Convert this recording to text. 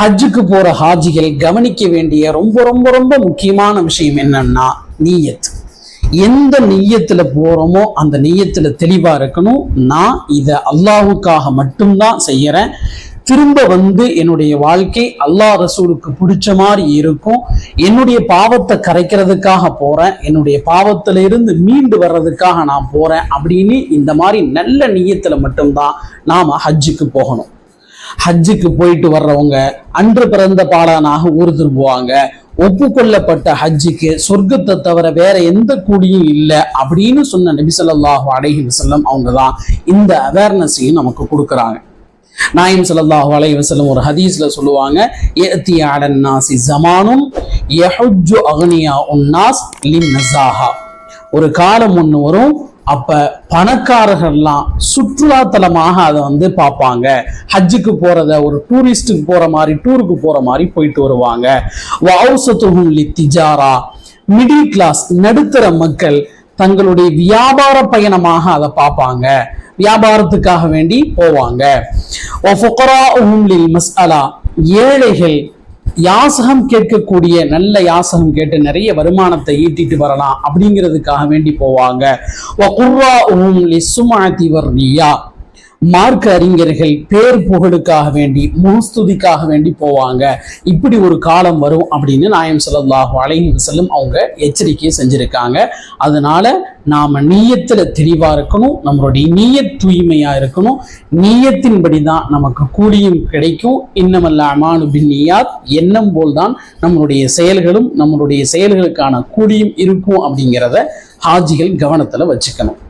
ஹஜ்ஜுக்கு போற ஹாஜிகள் கவனிக்க வேண்டிய ரொம்ப ரொம்ப ரொம்ப முக்கியமான விஷயம் என்னன்னா நீயத் எந்த நீயத்துல போறோமோ அந்த நீயத்துல தெளிவா இருக்கணும். நான் இதை அல்லாஹுக்காக மட்டும்தான் செய்யறேன். திரும்ப வந்து என்னுடைய வாழ்க்கை அல்லாஹ் ரசூலுக்கு பிடிச்ச மாதிரி இருக்கும். என்னுடைய பாவத்தை கரைக்கிறதுக்காக போறேன். என்னுடைய பாவத்துல இருந்து மீண்டு வர்றதுக்காக நான் போறேன் அப்படின்னு இந்த மாதிரி நல்ல நீயத்துல மட்டும்தான் நாம ஹஜ்ஜுக்கு போகணும். ஹஜ்ஜுக்கு போயிட்டு வர்றவங்க அன்று பிறந்த பாலனாக ஊர் திரும்புவாங்க ஒப்புக்கொள்ளப்பட்ட ஹஜ்ஜுக்கு சொர்க்கத்தை தவிர வேற எந்த கூடியும் இல்லை அப்படின்னு சொன்ன நபிசல்லாஹு அலஹி வசல்லம் அவங்க தான் இந்த அவேர்னஸையும் நமக்கு கொடுக்குறாங்க. நாயம் சல்லாஹு அலஹி வசல்லம் ஒரு ஹதீஸ்ல சொல்லுவாங்க யஅதி அலன் நாசி ஜமானும் அக்னியா உன்னாஸ் ஒரு காலம் ஒன்று வரும் அப்ப பணக்காரர்கள்லாம் சுற்றுலாத்தலமாக அதை வந்து பார்ப்பாங்க. ஹஜ்ஜுக்கு போறத ஒரு டூரிஸ்டுக்கு போற மாதிரி டூருக்கு போற மாதிரி போயிட்டு வருவாங்க. வௌசத்துஹும் லித்திஜாரா மிடில் கிளாஸ் நடுத்தர மக்கள் தங்களுடைய வியாபார பயணமாக அதை பார்ப்பாங்க. வியாபாரத்துக்காக வேண்டி போவாங்க. ஏழைகள் யாசகம் கேட்கக்கூடிய நல்ல யாசகம் கேட்டு நிறைய வருமானத்தை ஈட்டிட்டு வரலாம் அப்படிங்கிறதுக்காக வேண்டி போவாங்க. மார்க்க அறிஞர்கள் பேர் புகழுக்காக வேண்டி முகஸ்துதிக்காக வேண்டி போவாங்க. இப்படி ஒரு காலம் வரும் அப்படின்னு நாயம் ஸல்லல்லாஹு அலைஹி செல்லும் அவங்க எச்சரிக்கையை செஞ்சுருக்காங்க. அதனால நாம் நீயத்தில் தெளிவாக இருக்கணும் நம்மளுடைய நீய தூய்மையாக இருக்கணும். நீயத்தின்படி தான் நமக்கு கூலியும் கிடைக்கும். இன்னமல்ல அமானு பின் நீயாத் எண்ணம் போல்தான் நம்மளுடைய செயல்களும் நம்மளுடைய செயல்களுக்கான கூலியும் இருக்கும் அப்படிங்கிறத ஹாஜிகள் கவனத்தில் வச்சுக்கணும்.